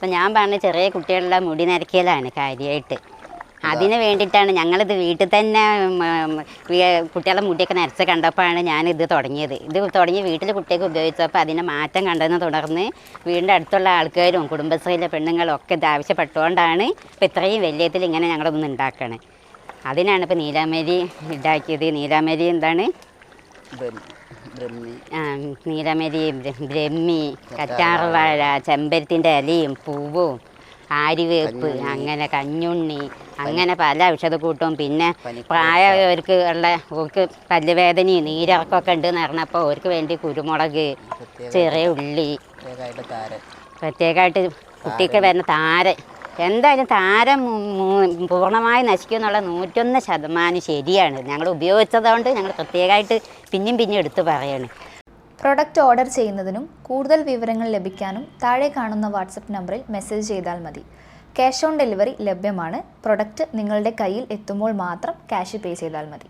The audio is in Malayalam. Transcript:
അപ്പം ഞാൻ പറഞ്ഞ ചെറിയ കുട്ടികളുടെ മുടി നരക്കിയതാണ് കാര്യമായിട്ട് അതിന് വേണ്ടിയിട്ടാണ് ഞങ്ങളിത് വീട്ടിൽ തന്നെ കുട്ടികളുടെ മുടിയൊക്കെ നരച്ച് കണ്ടപ്പോഴാണ് ഞാനിത് തുടങ്ങിയത്. ഇത് തുടങ്ങി വീട്ടിൽ കുട്ടിയൊക്കെ ഉപയോഗിച്ചപ്പോൾ അതിനെ മാറ്റം കണ്ടതിനെ തുടർന്ന് വീടിന്റെ അടുത്തുള്ള ആൾക്കാരും കുടുംബശ്രീയിലെ പെണ്ണുങ്ങളും ഒക്കെ ഇത് ആവശ്യപ്പെട്ടുകൊണ്ടാണ് ഇപ്പം ഇത്രയും വലിയത്തിൽ ഇങ്ങനെ ഞങ്ങളൊന്ന് ഉണ്ടാക്കണേ. അതിനാണ് ഇപ്പോൾ നീലാമരി ഉണ്ടാക്കിയത് നീലാമരി എന്താണ്? ബ്രഹ്മി. ബ്രഹ്മി ആ, നീലമരി ബ്ര- ബ്രഹ്മി കറ്റാർവാഴ ചെമ്പരത്തിന്റെ ഇലയും പൂവും ആരിവേപ്പ് അങ്ങനെ കഞ്ഞുണ്ണി അങ്ങനെ പല ഔഷധക്കൂട്ടും. പിന്നെ പ്രായവർക്ക് ഉള്ള ഓർക്ക് പല്ലുവേദനയും നീരിറക്കമൊക്കെ ഉണ്ട് എന്ന് പറഞ്ഞപ്പോൾ അവർക്ക് വേണ്ടി കുരുമുളക് ചെറിയ ഉള്ളി പ്രത്യേകമായിട്ട് കുട്ടിക്ക് വരുന്ന താരൻ. എന്തായാലും താരം പൂർണമായി നശിക്കും എന്നുള്ള നൂറ്റൊന്ന് ശതമാനം ശരിയാണ്. ഞങ്ങൾ ഉപയോഗിച്ചതുകൊണ്ട് ഞങ്ങൾ പ്രത്യേകമായിട്ട് പിന്നെയും പിന്നെയും എടുത്ത് പറയാണ്. പ്രൊഡക്റ്റ് ഓർഡർ ചെയ്യുന്നതിനും കൂടുതൽ വിവരങ്ങൾ ലഭിക്കാനും താഴെ കാണുന്ന വാട്സപ്പ് നമ്പറിൽ മെസ്സേജ് ചെയ്താൽ മതി. ക്യാഷ് ഓൺ ഡെലിവറി ലഭ്യമാണ്. പ്രൊഡക്റ്റ് നിങ്ങളുടെ കയ്യിൽ എത്തുമ്പോൾ മാത്രം ക്യാഷ് പേ ചെയ്താൽ മതി.